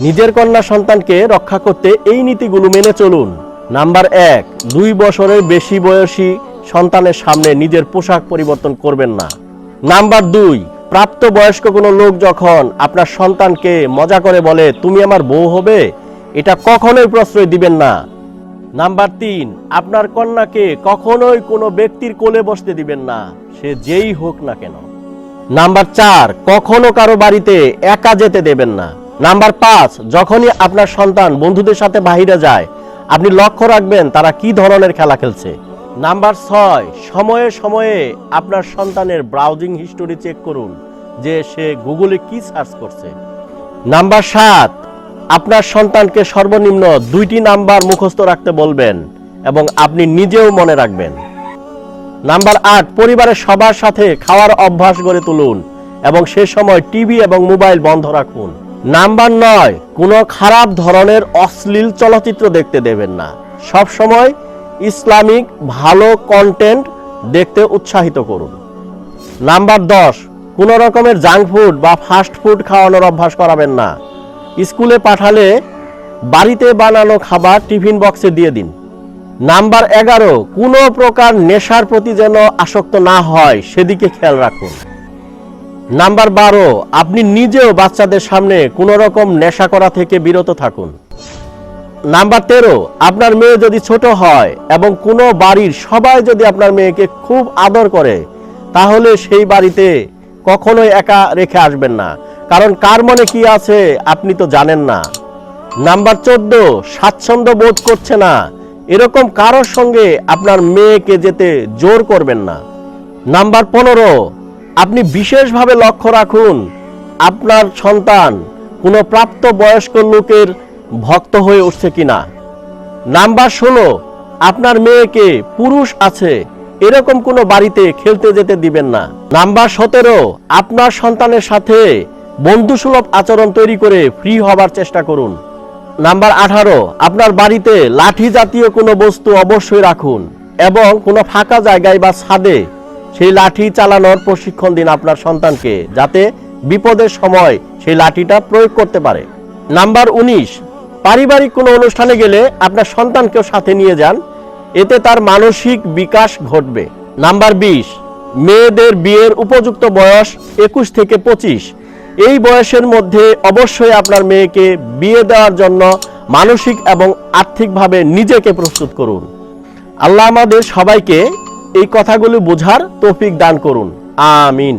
নিজের কন্যা সন্তানকে রক্ষা করতে এই নীতিগুলো মেনে চলুন। নাম্বার এক, দুই বছরের বেশি বয়সী সন্তানের সামনে নিজের পোশাক পরিবর্তন করবেন না। নাম্বার দুই প্রাপ্ত বয়স্ক কোনো লোক যখন আপনার সন্তানকে মজা করে বলে, তুমি আমার বউ হবে? এটা কখনোই প্রশ্রয় দিবেন না। নাম্বার তিন, আপনার কন্যাকে কখনোই কোনো ব্যক্তির কোলে বসতে দিবেন না, সে যেই হোক না কেন। নাম্বার চার, কখনো কারও বাড়িতে একা যেতে দেবেন না। নাম্বার পাঁচ, যখনই আপনার সন্তান বন্ধুদের সাথে বাহিরে যায়, আপনি লক্ষ্য রাখবেন তারা কি ধরনের খেলা খেলছে। নাম্বার ছয়, সময়ে সময়ে আপনার সন্তানের ব্রাউজিং হিস্টোরি চেক করুন, যে সে গুগলে কি সার্চ করছে। নাম্বার সাত, আপনার সন্তানকে সর্বনিম্ন দুইটি নাম্বার মুখস্থ রাখতে বলবেন এবং আপনি নিজেও মনে রাখবেন। নাম্বার আট, পরিবারের সবার সাথে খাওয়ার অভ্যাস গড়ে তুলুন এবং সে সময় টিভি এবং মোবাইল বন্ধ রাখুন। নাম্বার নয়, কোনো খারাপ ধরনের অশ্লীল চলচ্চিত্র দেখতে দেবেন না। সব সময় ইসলামিক ভালো কন্টেন্ট দেখতে উৎসাহিত করুন। নাম্বার দশ, কোনো রকমের জাঙ্ক ফুড বা ফাস্ট ফুড খাওয়ানোর অভ্যাস করাবেন না। স্কুলে পাঠালে বাড়িতে বানানো খাবার টিফিন বক্সে দিয়ে দিন। নাম্বার এগারো, কোনো প্রকার নেশার প্রতি যেন আসক্ত না হয়, সেদিকে খেয়াল রাখুন। নাম্বার বারো, আপনি নিজেও বাচ্চাদের সামনে কোনো রকম নেশা করা থেকে বিরত থাকুন। নাম্বার তেরো, আপনার মেয়ে যদি ছোট হয় এবং কোনো বাড়ির সবাই যদি আপনার মেয়েকে খুব আদর করে, তাহলে সেই বাড়িতে কখনোই একা রেখে আসবেন না। কারণ কার মনে কি আছে আপনি তো জানেন না। নাম্বার চোদ্দ, স্বাচ্ছন্দ্য বোধ করছে না। এরকম কারোর সঙ্গে আপনার মেয়েকে যেতে জোর করবেন না। নাম্বার পনেরো আপনি বিশেষভাবে লক্ষ্য রাখুন, আপনার সন্তান কোনো প্রাপ্ত বয়স্ক লোকের ভক্ত হয়ে উঠছে কিনা। নাম্বার ষোলো, আপনার মেয়েকে পুরুষ আছে, এরকম কোনো বাড়িতে খেলতে যেতে দিবেন না। নাম্বার সতেরো, আপনার সন্তানের সাথে বন্ধুসুলভ আচরণ তৈরি করে ফ্রি হবার চেষ্টা করুন। নাম্বার আঠারো, আপনার বাড়িতে লাঠি জাতীয় কোনো বস্তু অবশ্যই রাখুন এবং কোনো ফাঁকা জায়গায় বা ছাদে সেই লাঠি চালানোর প্রশিক্ষণ দিন আপনার সন্তানকে, যাতে বিপদের সময় সেই লাঠিটা প্রয়োগ করতে পারে। নাম্বার উনিশ, পারিবারিক কোনো অনুষ্ঠানে গেলে আপনার সন্তানকেও সাথে নিয়ে যান, এতে তার মানসিক বিকাশ ঘটবে। নাম্বার বিশ, মেয়েদের বিয়ের উপযুক্ত বয়স একুশ থেকে পঁচিশ। এই বয়সের মধ্যে অবশ্যই আপনার মেয়েকে বিয়ে দেওয়ার জন্য মানসিক এবং আর্থিকভাবে নিজেকে প্রস্তুত করুন। আল্লাহ আমাদের সবাইকে এই কথাগুলো বোঝার তৌফিক দান করুন। আমিন।